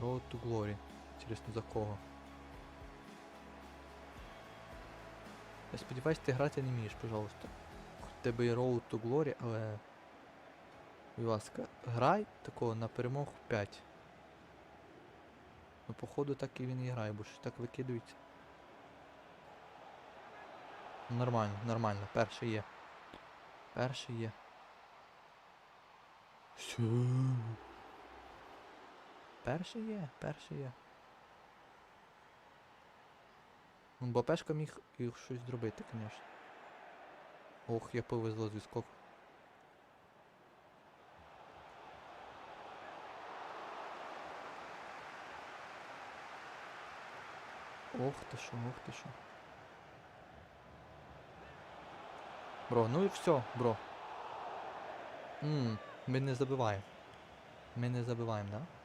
Road to Glory. Інтересно, за кого? Я сподіваюсь, ти грати не вмієш, пожалуйста. Хоч тебе є Road to Glory, але. Будь ласка, грай такого на перемогу 5. Ну, походу так і він і грає, бо щось так викидується. Нормально, нормально, перший є. Перший є. Все. Перший є, перший є. Ну, Бапешка міг і щось зробити, звісно. Ох, я повезло скоку. Ох ти що, ох ти що. Бро, ну і все, бро. Ммм, ми не забиваємо. Ми не забиваємо, да?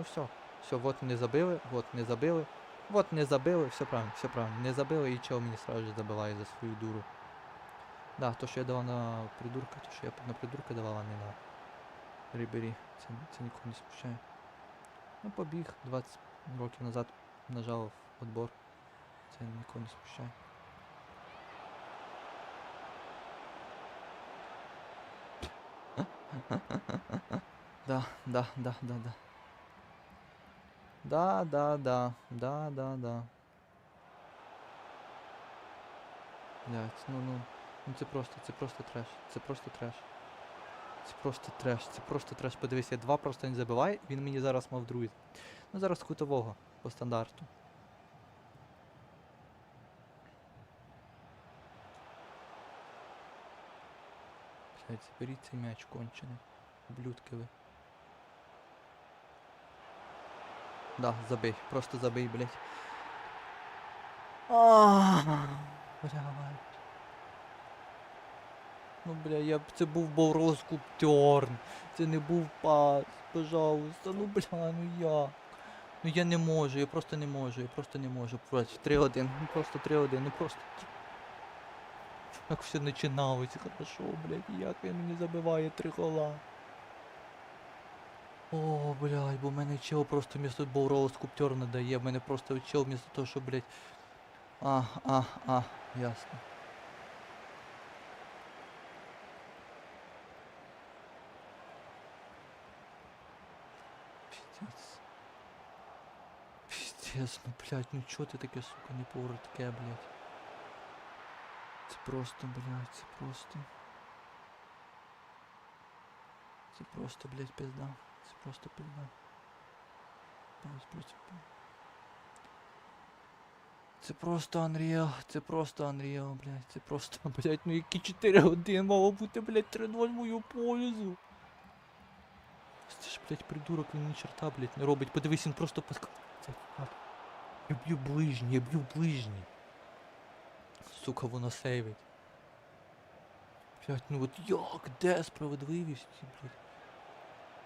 Ну все. Все, вот не забили, вот не забили. Вот не забили, все правильно, все правильно. Не забили і чого мені сразу же забиває за свою дуру. Да, то, що я давав на придурка, то, що я на придурка давав, а не на Рибері. Це, це нікого не смущає. Ну, побіг 20 років назад нажав отбор. Це нікого не смущає. Да, да, да, да, да. Да, да, да, да, да, да. Блять, ну ну. Ну це просто, це просто треш. Це просто треш. Це просто треш, це просто треш. Подивись, я два просто не забиваю, він мені зараз мав другий. Ну зараз кутового по стандарту. Блять, заберіть цей м'яч кончений. Ублюдки ви. Да, забий, просто забий, блять. Бля. Ну бля, я б це був Борос Куптерн. Це не був пас. Пожалуйста, ну бля, ну як? Ну я не можу, я просто не можу, я просто не можу. Просто 3-1, ну просто 3-1, ну просто. Як все починалося, хорошо, блядь, як він мені забиває три гола. О, блядь, бо в мене чел просто вмісто Боурова скуптер не дає, в мене просто чел вмісто того, що, блядь. А, а, а, ясно. Пиздец. Пиздец, ну блядь, ну чо ти таке, сука, не поворотке, блядь. Це просто, блядь, це просто. Це просто, блядь, пизда. Це просто пизда. Блядь, просто пизда. Це просто Unreal, це просто Unreal, блядь, це просто, блядь, ну які 4-1 мало бути, блядь, 3-0 в мою пользу. Це ж, блядь, придурок, він ні черта, блядь, не робить. Подивись, він просто паска. Я б'ю ближній, я б'ю ближній. Сука, воно сейвить. Блядь, ну от як, де справедливість, блядь?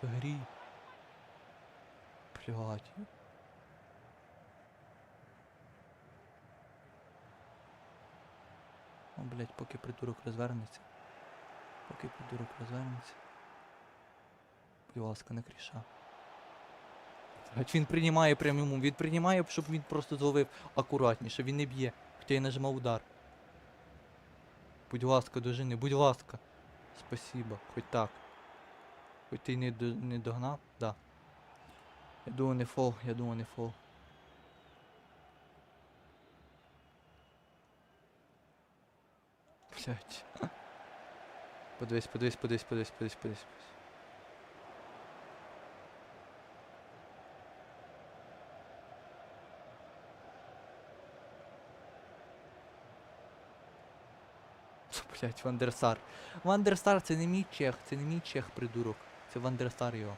Грі. Блядь. О, блядь, поки придурок розвернеться. Поки придурок розвернеться. Будь ласка, не кріша. Блядь, він приймає прям йому, він приймає, щоб він просто зловив акуратніше, він не б'є. Хоча я нажимав удар. Будь ласка, дожини, будь ласка. Спасибо, хоч так. Хоч ти не, до, не догнав, да. Я думаю, не фол, я думаю, не фол. Блять. Подивись, подивись, подивись, подивись, подивись, подивись. Блять, Вандерсар. Вандерсар це не мій чех, це не мій чех, придурок. Це Вандерсар його.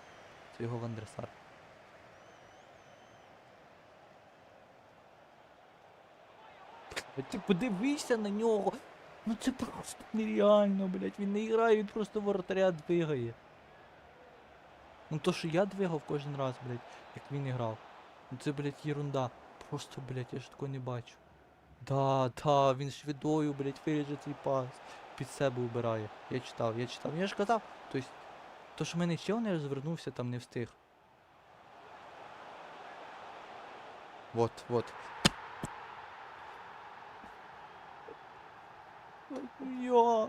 Це його Вандерсар. Ти подивися на нього. Ну це просто нереально, блять. Він не грає, він просто воротаря двигає. Ну то, що я двигав кожен раз, блять, як він грав. Ну це, блять, єрунда. Просто, блять, я ж такого не бачу. Да, да, він швидою, блять, виріже цей пас. під себе убирає. Я читав, я читав. Я ж казав, тобто, то що в мене чел не розвернувся, там не встиг. Вот, вот. Я.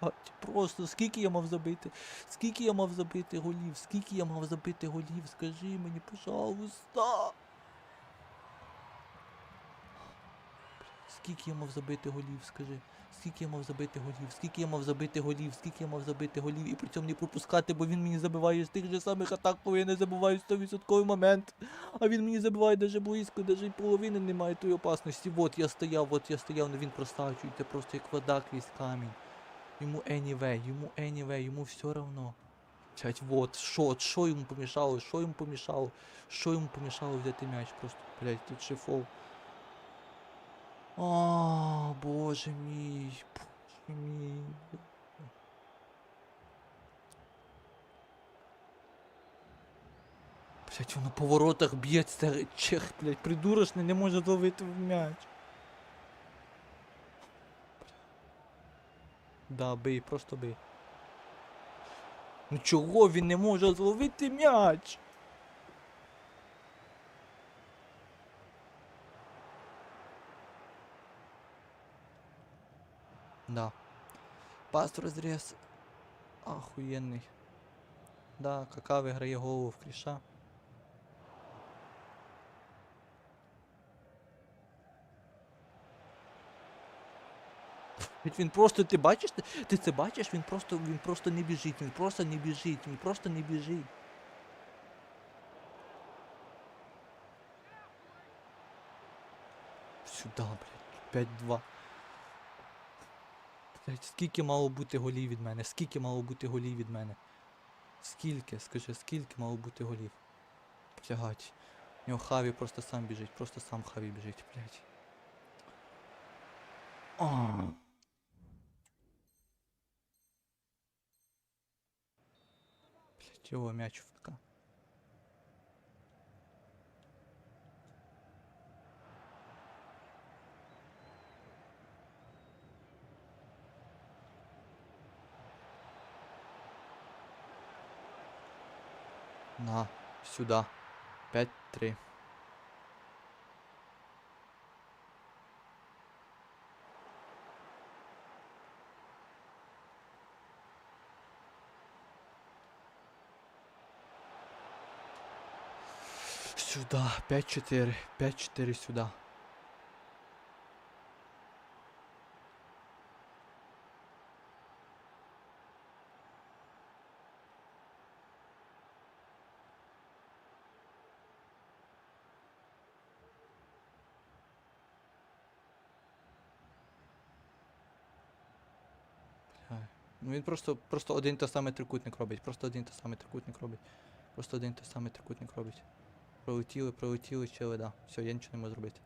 Блядь, Просто скільки я мав забити? Скільки я мав забити голів? Скільки я мав забити голів? Скажи мені, пожалуйста. Скільки я мав забити голів, скажи. Скільки я мав забити голів, скільки я мав забити голів, скільки я мав забити голів і при цьому не пропускати, бо він мені забиває з тих же самих атак, коли я не забуваю 100% момент. А він мені забиває даже близько, даже й половини немає тої опасності. Вот я стояв, от я стояв, але він простачується просто як вода крізь камінь. Йому anyway, йому anyway, йому все равно. Блять, вот, що, от що йому помішало, що йому помішало, що йому помішало взяти м'яч просто, блять, тут фол. О, боже мій, боже мій. Блять, воно по воротах б'ється, чех, блять, придурочний, не може зловити в м'яч. Да, бий, просто бий. Ну чого він не може зловити м'яч? Да. Пас розріз. Охуєнний. Да, кака виграє голову в кріша. Ведь він просто, ти бачиш, ти це бачиш, він просто, він просто не біжить, він просто не біжить, він просто не біжить. Сюда, блядь, 5-2. Скільки мало бути голів від мене? Скільки мало бути голів від мене? Скільки, скажи, скільки мало бути голів? Блядь. У нього Хаві просто сам біжить, просто сам Хаві біжить, блядь. А. Блядь, його м'яч в На, сюда. 5-3. Сюда. 5-4. 5-4 сюда. Ну він просто, просто один той самий трикутник робить. Просто один той самий трикутник робить. Просто один той самий трикутник робить. Пролетіли, пролетіли, чили, да. Все, я нічого не можу зробити.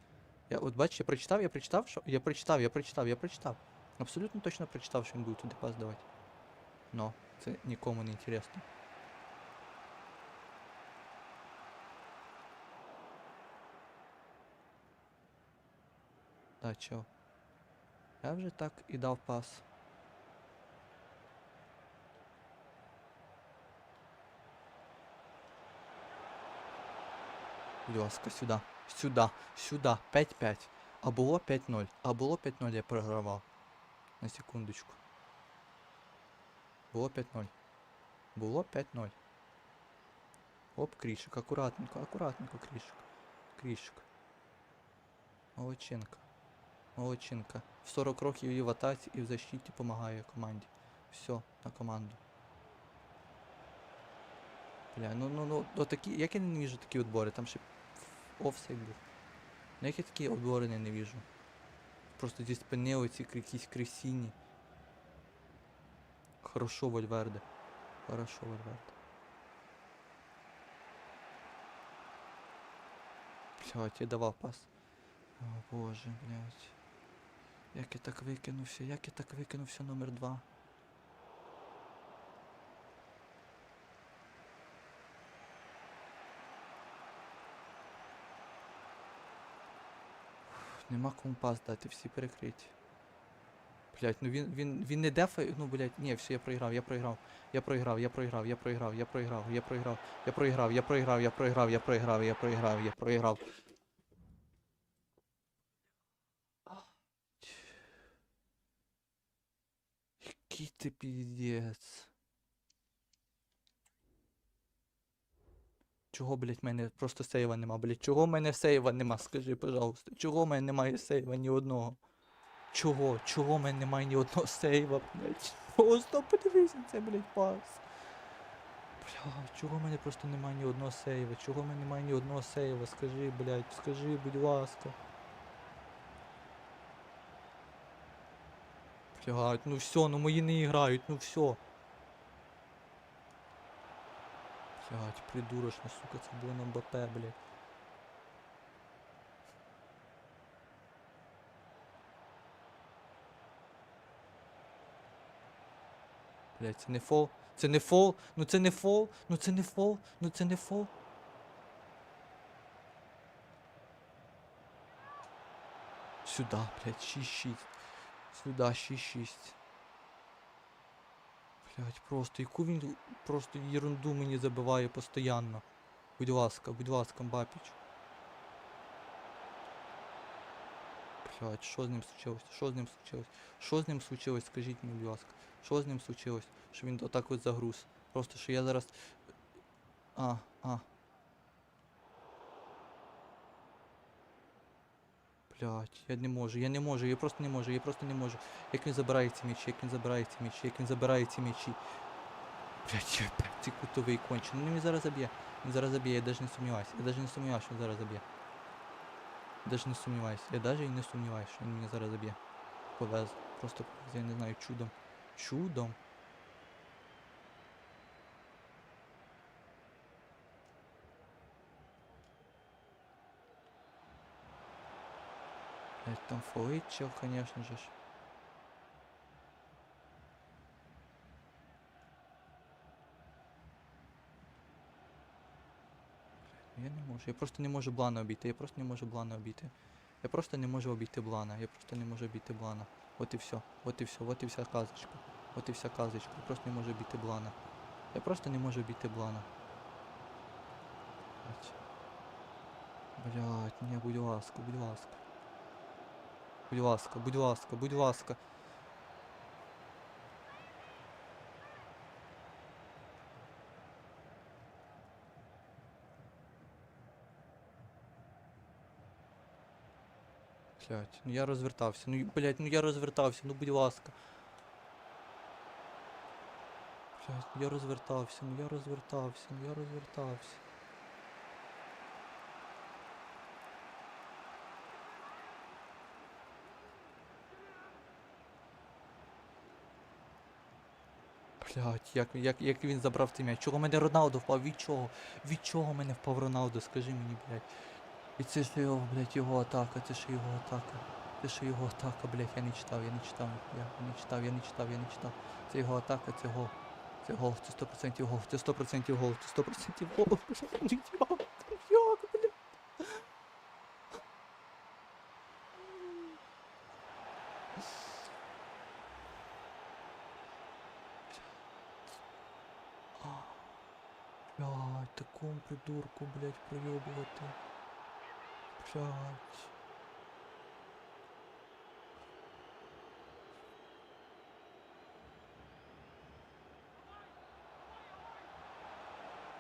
Я от бачиш, я прочитав, я прочитав, що. Я прочитав, я прочитав, я прочитав. Абсолютно точно прочитав, що він буде туди пас давати. Но це нікому не інтересно. Да, чо? Я вже так і дав пас. Будь ласка, сюди. Сюди. Сюди. 5-5. А було 5-0. А було 5-0, я програвав. На секундочку. Було 5-0. Було 5-0. Оп, крішик. Акуратненько, акуратненько, крішик. Крішик. Молодчинка. Молодчинка. В 40 років і в атаці, і в защиті допомагає команді. Все, на команду. Бля, ну ну ну, отакі, як я ненавижу такі відбори, там ще офсайд був. Ну як я такі відбори ненавижу. Просто зі спини оці якісь кресіні. Хорошо, Вальверде. Хорошо, Вальверде. Блядь, я давав пас. О боже, блядь. Як я так викинувся, як я так викинувся номер два. Нема кому пас дати, всі перекриті. Блять, ну він, він, він не дефає, ну, блять, ні, все, я проіграв, я проіграв. Я проіграв, я проіграв, я проіграв, я проіграв, я проіграв, я проіграв, я проіграв, я проіграв, я проіграв, я проіграв, я проіграв. Який ти піздець. Чого, блять, мене просто сейва нема, блять? Чого в мене сейва нема? Скажи, пожалуйста. Чого в мене немає сейва ні одного? Чого? Чого в мене немає ні одного сейва, блять? Просто подивись на це, блять, пас. Бля, чого в мене просто немає ні одного сейва? Чого в мене немає ні одного сейва? Скажи, блять, скажи, будь ласка. Блядь, ну все, ну мої не грають, ну все. Блядь, придурочно, сука, це було на БП, блядь. Блядь, це не фол. Це не фол. Ну це не фол. Ну це не фол. Ну це не фол. Сюда, блядь, 6-6. Сюда 6-6. Блядь, просто яку він просто ерунду мені забиває постійно. Будь ласка, будь ласка, Мбапіч. Блять, що з ним случилось? Що з ним случилось? Що з ним случилось? Скажіть мені, будь ласка. Що з ним случилось? Що він отак от загруз. Просто що я зараз. А, а. Блять, я не можу, я не можу, я просто не можу, я просто не можу. Як він забирає ці м'ячі, як він забирає ці м'ячі, як він забирає ці м'ячі. Блять, я ці кутовий кончений. Ну він зараз заб'є. Він зараз заб'є, я навіть не сумніваюся. Я навіть не сумніваюся, що він зараз заб'є. Навіть не сумніваюся. Я навіть і не сумніваюся, що він мене зараз заб'є. Повез. Просто повез, я не знаю, чудом. Чудом. Блять, там фолить конечно же. ж. Я не можу, я просто не можу блана обійти, я просто не можу блана обійти. Я просто не можу обійти блана, я просто не можу обійти блана. От і все, от і все, от і вся казочка. От і вся казочка. Я просто не можу обійти блана. Я просто не можу обійти блана. Блять. Ні, будь ласка, будь ласка. Будь ласка, будь ласка, будь ласка. Блять, ну я розвертався. Ну, блять, ну я розвертався, ну будь ласка. Блять, ну я розвертався, ну я розвертався, ну я розвертався. Блять, як, як, як він забрав цей м'яч? Чого мене Роналдо впав? Від чого? Від чого мене впав Роналдо? Скажи мені, блять. І це ж його, блять, його атака, це ж його атака. Це ж його атака, блять, я не читав, я не читав, я не читав, я не читав, я не читав. Це його атака, це гол. Це гол, це 100% гол, це 100% гол, це 100% гол. Такому придурку, блять, проебывать. Блять.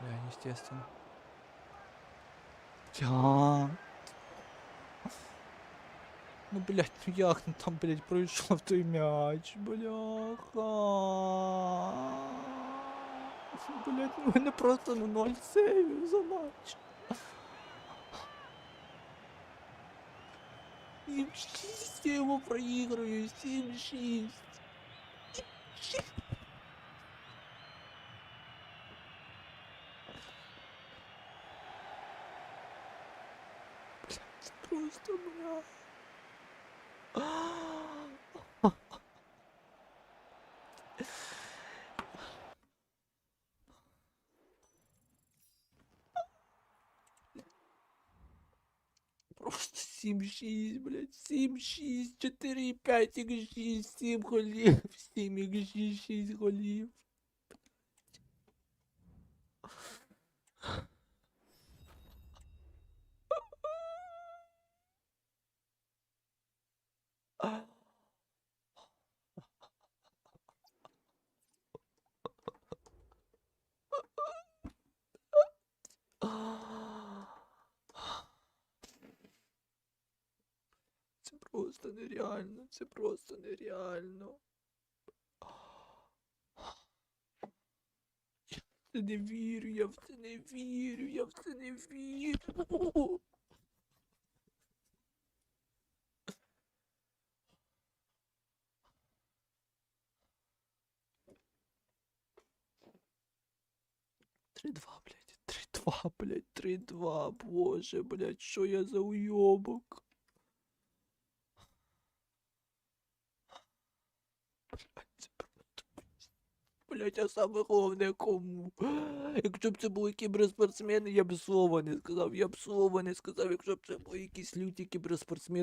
Бля, естественно. Бля. Ну, блядь, ну як ну там, блядь, пройшов той м'яч, бляха. Блять, ну мене просто на ноль сейвів за ночь. Сім шість я йому проіграю, сім шість. Блять, просто бля. Просто 7-6, блядь, 7-6, 4-5 х 6, 7 голів, 7 х 6, 6 голів. Це просто нереально, це просто нереально. Я в це не вірю, я в це не вірю, я в це не вірю. Три-два, блядь, три-два, блядь, три-два, боже, блядь, що я за уйобок? Блядь, це просто пиздец. Блядь, а саме головне кому? Якщо б це були кіберспортсмени, я б слова не сказав, я б слова не сказав, якщо б це були якісь люті кіберспортсмени.